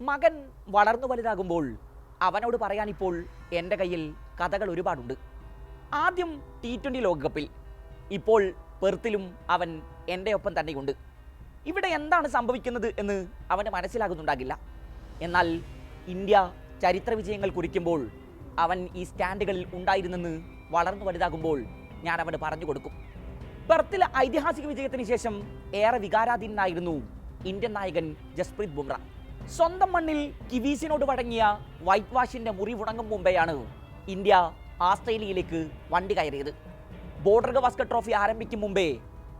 മകൻ വളർന്നു വലുതാകുമ്പോൾ അവനോട് പറയാനിപ്പോൾ എന്റെ കയ്യിൽ കഥകൾ ഒരുപാടുണ്ട്. ആദ്യം ടി ട്വന്റി ലോകകപ്പിൽ ഇപ്പോൾ പെർത്തിലും അവൻ എന്റെ ഒപ്പം തന്നെയുണ്ട്. ഇവിടെ എന്താണ് സംഭവിക്കുന്നത് എന്ന് അവന് മനസ്സിലാകുന്നുണ്ടാകില്ല. എന്നാൽ ഇന്ത്യ ചരിത്ര വിജയങ്ങൾ കുറിക്കുമ്പോൾ അവൻ ഈ സ്റ്റാൻഡുകളിൽ ഉണ്ടായിരുന്നെന്ന് വളർന്നു വലുതാകുമ്പോൾ ഞാൻ അവന് പറഞ്ഞു കൊടുക്കും. പെർത്തിലെ ഐതിഹാസിക വിജയത്തിന് ശേഷം ഏറെ വികാരാധീനായിരുന്നു ഇന്ത്യൻ നായകൻ ജസ്പ്രീത് ബുംറ. സ്വന്തം മണ്ണിൽ കിവീസിനോട് വഴങ്ങിയ വൈറ്റ് വാഷിന്റെ മുറിവുണങ്ങും മുമ്പെയാണ് ഇന്ത്യ ആസ്ട്രേലിയയിലേക്ക് വണ്ടി കയറിയത്. ബോർഡർ ഗവാസ്കർ ട്രോഫി ആരംഭിക്കും മുമ്പേ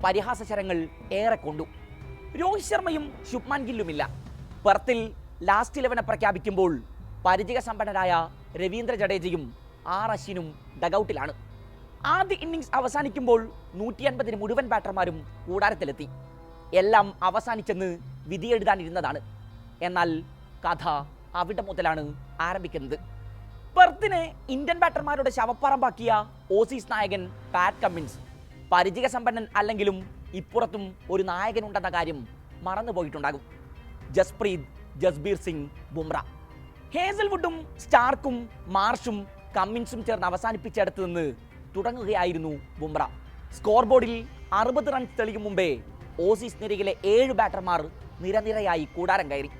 പരിഹാസ ശരങ്ങൾ ഏറെ കൊണ്ടു. രോഹിത് ശർമ്മയും ശുഭ്മാൻ ഗില്ലുമില്ല. പെർത്തിൽ ലാസ്റ്റ് ഇലവനെ പ്രഖ്യാപിക്കുമ്പോൾ പരിചയ സമ്പന്നരായ രവീന്ദ്ര ജഡേജയും ആർ അശ്വിനും ഡഗൌട്ടിലാണ് ആദ്യ ഇന്നിങ്സ് അവസാനിക്കുമ്പോൾ നൂറ്റി അൻപതിന് മുഴുവൻ ബാറ്റർമാരും കൂടാരത്തിലെത്തി. എല്ലാം അവസാനിച്ചെന്ന് വിധിയെഴുതാനിരുന്നതാണ്. എന്നാൽ കഥ അവിടെ മുതലാണ് ആരംഭിക്കുന്നത്. പെർത്തിനെ ഇന്ത്യൻ ബാറ്റർമാരുടെ ശവപ്പറമ്പാക്കിയ ഓസീസ് നായകൻ പാറ്റ് കമ്മിൻസ് പരിചയസമ്പന്നൻ അല്ലെങ്കിലും ഇപ്പുറത്തും ഒരു നായകനുണ്ടെന്ന കാര്യം മറന്നുപോയിട്ടുണ്ടാകും. ജസ്പ്രീത് ജസ്ബീർ സിംഗ് ബുംറ. ഹേസൽവുഡും സ്റ്റാർക്കും മാർഷും കമ്മിൻസും ചേർന്ന് അവസാനിപ്പിച്ചെടുത്തു നിന്ന് തുടങ്ങുകയായിരുന്നു ബുംറ. സ്കോർ ബോർഡിൽ അറുപത് റൺസ് തെളിയും മുമ്പേ ഓസീസ് നിരയിലെ ഏഴ് ബാറ്റർമാർ നിരനിരയായി കൂടാരം കയറി.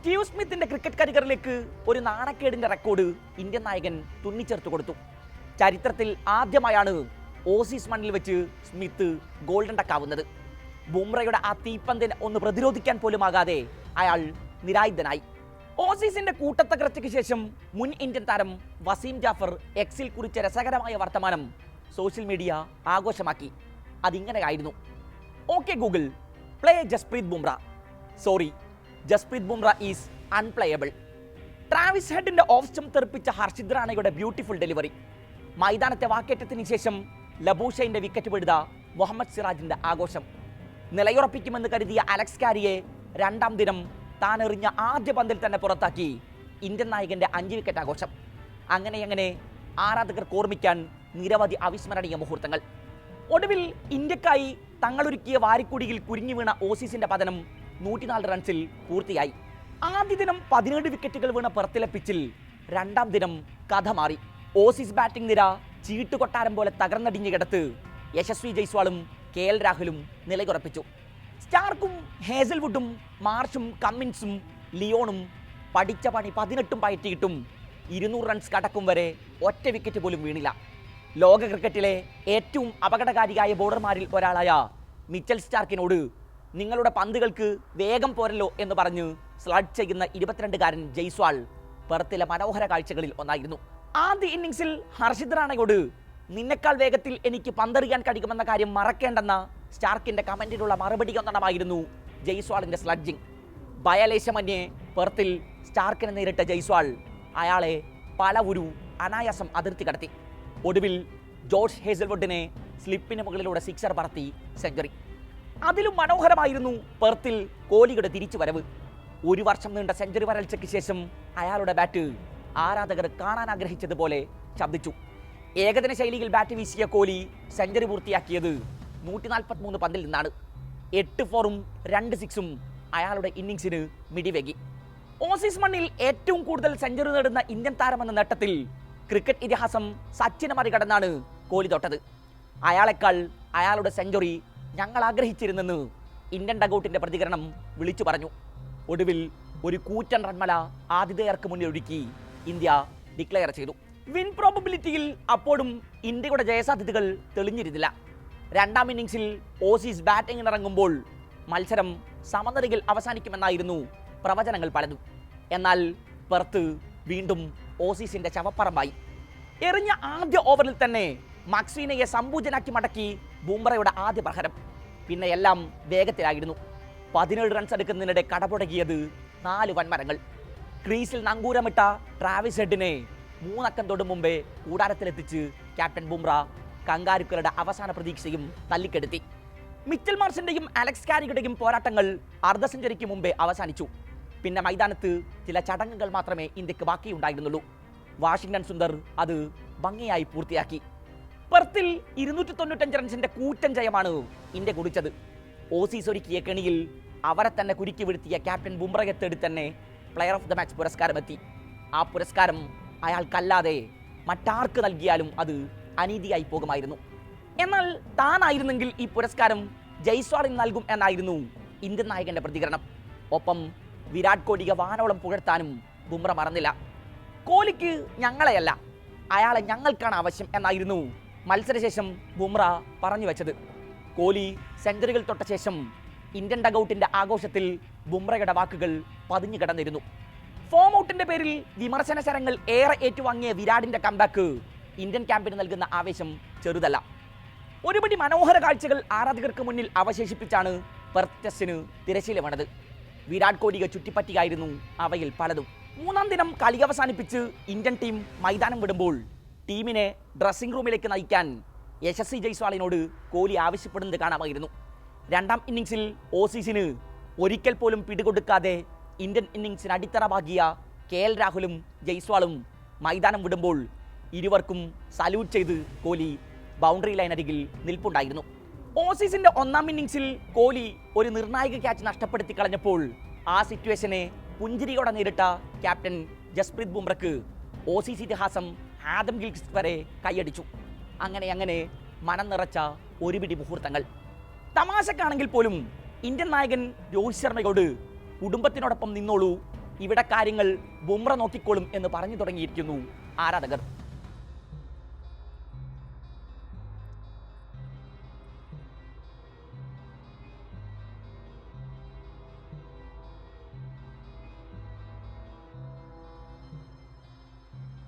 സ്റ്റീവ് സ്മിത്തിന്റെ ക്രിക്കറ്റ് കരിയറിലേക്ക് ഒരു നാണക്കേടിന്റെ റെക്കോർഡ് ഇന്ത്യൻ നായകൻ തുന്നിച്ചേർത്ത് കൊടുത്തു. ചരിത്രത്തിൽ ആദ്യമായാണ് ഓസീസ് മണ്ണിൽ വെച്ച് സ്മിത്ത് ഗോൾഡൻ ടക്കാവുന്നത് ബുംറയുടെ ആ തീപ്പന്തിനെ ഒന്ന് പ്രതിരോധിക്കാൻ പോലും ആകാതെ അയാൾ നിരായുധനായി. ഓസീസിന്റെ കൂട്ടത്തകർച്ചയ്ക്ക് ശേഷം മുൻ ഇന്ത്യൻ താരം വസീം ജാഫർ എക്സിൽ കുറിച്ച രസകരമായ വർത്തമാനം സോഷ്യൽ മീഡിയ ആഘോഷമാക്കി. അതിങ്ങനെയായിരുന്നു. Okay Google play Jasprit Bumrah. Sorry Jasprit Bumrah is unplayable Travis ഹെഡിന്റെ off തെറിപ്പിച്ച ഹർഷിദ് റാണയുടെ ബ്യൂട്ടിഫുൾ ഡെലിവറി. മൈതാനത്തെ വാക്കേറ്റത്തിന് ശേഷം ലബൂഷയുടെ വിക്കറ്റ് പിടുത മുഹമ്മദ് സിറാജിന്റെ ആഘോഷം. നിലയുറപ്പിക്കുമെന്ന് കരുതിയ അലക്സ് കാരിയെ രണ്ടാം ദിനം താൻ എറിഞ്ഞ ആദ്യ പന്തിൽ തന്നെ പുറത്താക്കി ഇന്ത്യൻ നായകന്റെ അഞ്ച് വിക്കറ്റ് ആഘോഷം. അങ്ങനെ അങ്ങനെ ആരാധകർക്ക് ഓർമ്മിക്കാൻ നിരവധി അവിസ്മരണീയ മുഹൂർത്തങ്ങൾ. ഒടുവിൽ ഇന്ത്യക്കായി തങ്ങളൊരുക്കിയ വാരിക്കുടിയിൽ കുരുങ്ങി വീണ ഓസീസിന്റെ പതനം നൂറ്റിനാല് റൺസിൽ പൂർത്തിയായി. ആദ്യ ദിനം പതിനേഴ് വിക്കറ്റുകൾ വീണ പുറത്തിലെ പിച്ചിൽ രണ്ടാം ദിനം കഥ മാറി. ഓസീസ് ബാറ്റിംഗ് നിര ചീട്ടുകൊട്ടാരം പോലെ തകർന്നടിഞ്ഞു കിടത്ത് യശസ്വി ജയ്സ്വാളും കെ എൽ രാഹുലും നിലയുറപ്പിച്ചു. സ്റ്റാർക്കും ഹേസൽവുഡും മാർഷും കമ്മിൻസും ലിയോണും പഠിച്ച പണി പതിനെട്ടും പയറ്റിയിട്ടും ഇരുന്നൂറ് റൺസ് കടക്കും വരെ ഒറ്റ വിക്കറ്റ് പോലും വീണില്ല. ലോക ക്രിക്കറ്റിലെ ഏറ്റവും അപകടകാരിയായ ബോളർമാരിൽ ഒരാളായ മിച്ചൽ സ്റ്റാർക്കിനോട് നിങ്ങളുടെ പന്തുകൾക്ക് വേഗം പോരല്ലോ എന്ന് പറഞ്ഞ് സ്ലഡ് ചെയ്യുന്ന ഇരുപത്തിരണ്ടുകാരൻ ജയ്സ്വാൾ പെർത്തിലെ മനോഹര കാഴ്ചകളിൽ ഒന്നായിരുന്നു. ആദ്യ ഇന്നിംഗ്സിൽ ഹർഷിദ് റാണയോട് നിന്നെക്കാൾ വേഗത്തിൽ എനിക്ക് പന്തെറിയാൻ കഴിയുമെന്ന കാര്യം മറക്കേണ്ടെന്ന സ്റ്റാർക്കിന്റെ കമന്റിനുള്ള മറുപടി ഒന്നെണ്ണമായിരുന്നു ജയ്സ്വാളിന്റെ സ്ലഡ്ജിംഗ് ഭയലേശമന്യേ പെർത്തിൽ സ്റ്റാർക്കിനെ നേരിട്ട ജയ്സ്വാൾ അയാളെ പല ഒരു അനായാസം അതിർത്തി കടത്തി. ഒടുവിൽ ജോർജ് ഹേസൽവുഡിനെ സ്ലിപ്പിന് മുകളിലൂടെ സിക്സർ പറത്തി സെഞ്ചുറി അതിലും മനോഹരമായിരുന്നു പെർത്തിൽ കോഹ്ലിയുടെ തിരിച്ചുവരവ്. ഒരു വർഷം നീണ്ട സെഞ്ചുറി വരൾച്ചയ്ക്ക് ശേഷം അയാളുടെ ബാറ്റ് ആരാധകർ കാണാൻ ആഗ്രഹിച്ചതുപോലെ ശബ്ദിച്ചു. ഏകദിന ശൈലിയിൽ ബാറ്റ് വീശിയ കോഹ്ലി സെഞ്ചുറി പൂർത്തിയാക്കിയത് നൂറ്റി നാൽപ്പത്തി മൂന്ന് പന്തിൽ നിന്നാണ്. എട്ട് ഫോറും രണ്ട് സിക്സും അയാളുടെ ഇന്നിങ്സിന് മിടിവേകി. ഓസീസ് മണ്ണിൽ ഏറ്റവും കൂടുതൽ സെഞ്ചുറി നേടുന്ന ഇന്ത്യൻ താരമെന്ന നേട്ടത്തിൽ ക്രിക്കറ്റ് ഇതിഹാസം സച്ചിനെ മറികടന്നാണ് കോഹ്ലി തൊട്ടത്. അയാളെക്കാൾ അയാളുടെ സെഞ്ചുറി ഞങ്ങൾ ആഗ്രഹിച്ചിരുന്നെന്ന് ഇന്ത്യൻ ഡഗൌട്ടിന്റെ പ്രതികരണം വിളിച്ചു പറഞ്ഞു. ഒടുവിൽ ഒരു കൂറ്റൻ റൺമല ആതിഥേയർക്ക് മുന്നിൽ ഒരുക്കി ഇന്ത്യ ഡിക്ലെയർ ചെയ്തു. വിൻ പ്രോബബിലിറ്റിയിൽ അപ്പോഴും ഇന്ത്യയുടെ ജയസാധ്യതകൾ തെളിഞ്ഞിരുന്നില്ല. രണ്ടാം ഇന്നിംഗ്സിൽ ഓസീസ് ബാറ്റിംഗിന് ഇറങ്ങുമ്പോൾ മത്സരം സമനിലയിൽ അവസാനിക്കുമെന്നായിരുന്നു പ്രവചനങ്ങൾ പലതും. എന്നാൽ പെർത്ത് വീണ്ടും ഓസീസിന്റെ ചവപ്പറമ്പായി. എറിഞ്ഞ ആദ്യ ഓവറിൽ തന്നെ മക്സീനയെ സമ്പൂജനാക്കി മടക്കി ബൂംറയുടെ ആദ്യ പ്രഹരം. പിന്നെ എല്ലാം വേഗത്തിലായിരുന്നു. പതിനേഴ് റൺസ് എടുക്കുന്നതിനിടെ കടപുടകിയത് നാല് വൻമരങ്ങൾ. ക്രീസിൽ നങ്കൂരമിട്ട ട്രാവിസ് ഹെഡിനെ മൂന്നക്കം തൊടും മുമ്പേ കൂടാരത്തിലെത്തിച്ച് ക്യാപ്റ്റൻ ബുംറ കങ്കാരുക്കളുടെ അവസാന പ്രതീക്ഷയും തല്ലിക്കെടുത്തി. മിച്ചൽ മാർസിന്റെയും അലക്സ് കാരിയുടെയും പോരാട്ടങ്ങൾ അർദ്ധ സെഞ്ചുറിക്ക് മുമ്പേ അവസാനിച്ചു. പിന്നെ മൈതാനത്ത് ചില ചടങ്ങുകൾ മാത്രമേ ഇന്ത്യയ്ക്ക് ബാക്കിയുണ്ടായിരുന്നുള്ളൂ. വാഷിംഗ്ടൺ സുന്ദർ അത് ഭംഗിയായി പൂർത്തിയാക്കി. പെർത്തിൽ ഇരുന്നൂറ്റി തൊണ്ണൂറ്റഞ്ച് റൺസിന്റെ കൂറ്റൻ ജയമാണ് ഇന്ത്യ കുടിച്ചത്. ഓസീസ് ഒരുക്കിയ കെണിയിൽ അവരെ തന്നെ കുരുക്കി വീഴ്ത്തിയ ക്യാപ്റ്റൻ ബുംറയെ തേടി തന്നെ പ്ലെയർ ഓഫ് ദ മാച്ച് പുരസ്കാരം എത്തി. ആ പുരസ്കാരം അയാൾക്കല്ലാതെ മറ്റാർക്ക് നൽകിയാലും അത് അനീതിയായി പോകുമായിരുന്നു. എന്നാൽ താനായിരുന്നെങ്കിൽ ഈ പുരസ്കാരം ജയ്സ്വാളിന് നൽകും എന്നായിരുന്നു ഇന്ത്യൻ നായകന്റെ പ്രതികരണം. ഒപ്പം വിരാട് കോഹ്ലിയെ വാനോളം പുകഴ്ത്താനും ബുംറ മറന്നില്ല. കോഹ്ലിക്ക് ഞങ്ങളെയല്ല അയാളെ ഞങ്ങൾക്കാണ് ആവശ്യം എന്നായിരുന്നു മത്സരശേഷം ബുംറ പറഞ്ഞു വെച്ചത്. കോഹ്ലി സെഞ്ചുറികൾ തൊട്ട ശേഷം ഇന്ത്യൻ ഡഗൌട്ടിന്റെ ആഘോഷത്തിൽ ബുംറയുടെ വാക്കുകൾ പതിഞ്ഞു കിടന്നിരുന്നു. ഫോം ഔട്ടിന്റെ പേരിൽ വിമർശന ശരങ്ങൾ ഏറെ ഏറ്റുവാങ്ങിയ വിരാടിന്റെ കമ്പാക്ക് ഇന്ത്യൻ ക്യാമ്പിന് നൽകുന്ന ആവേശം ചെറുതല്ല. ഒരുപടി മനോഹര കാഴ്ചകൾ ആരാധകർക്ക് മുന്നിൽ അവശേഷിപ്പിച്ചാണ് പെർത്തസിന് തിരശ്ശീല വീണത്. വിരാട് കോഹ്ലിയെ ചുറ്റിപ്പറ്റിയായിരുന്നു അവയിൽ പലതും. മൂന്നാം ദിനം കളി അവസാനിപ്പിച്ച് ഇന്ത്യൻ ടീം മൈതാനം വിടുമ്പോൾ ടീമിനെ ഡ്രസ്സിംഗ് റൂമിലേക്ക് നയിക്കാൻ യശസ്വി ജയ്സ്വാളിനോട് കോഹ്ലി ആവശ്യപ്പെടുന്നത് കാണാമായിരുന്നു. രണ്ടാം ഇന്നിങ്സിൽ ഓസീസിന് ഒരിക്കൽ പോലും പിടികൊടുക്കാതെ ഇന്ത്യൻ ഇന്നിങ്സിന് അടിത്തറ പാകിയ കെ എൽ രാഹുലും ജയ്സ്വാളും മൈതാനം വിടുമ്പോൾ ഇരുവർക്കും സല്യൂട്ട് ചെയ്ത് കോഹ്ലി ബൗണ്ടറി ലൈൻ അരികിൽ നിൽപ്പുണ്ടായിരുന്നു. ഓസീസിന്റെ ഒന്നാം ഇന്നിങ്സിൽ കോഹ്ലി ഒരു നിർണായക ക്യാച്ച് നഷ്ടപ്പെടുത്തി കളഞ്ഞപ്പോൾ ആ സിറ്റുവേഷനെ പുഞ്ചിരിയോടെ നേരിട്ട ക്യാപ്റ്റൻ ജസ്പ്രീത് ബുംറയ്ക്ക് ഓസീസ് ഇതിഹാസം ആദം ഗിൽസ് വരെ കൈയടിച്ചു. അങ്ങനെ അങ്ങനെ മനം നിറച്ച ഒരു പിടി മുഹൂർത്തങ്ങൾ. തമാശക്കാണെങ്കിൽ പോലും ഇന്ത്യൻ നായകൻ രോഹിത് ശർമ്മയോട് കുടുംബത്തിനോടൊപ്പം നിന്നോളൂ ഇവിടെ കാര്യങ്ങൾ ബുംറ നോക്കിക്കോളും എന്ന് പറഞ്ഞു തുടങ്ങിയിരിക്കുന്നു ആരാധകർ.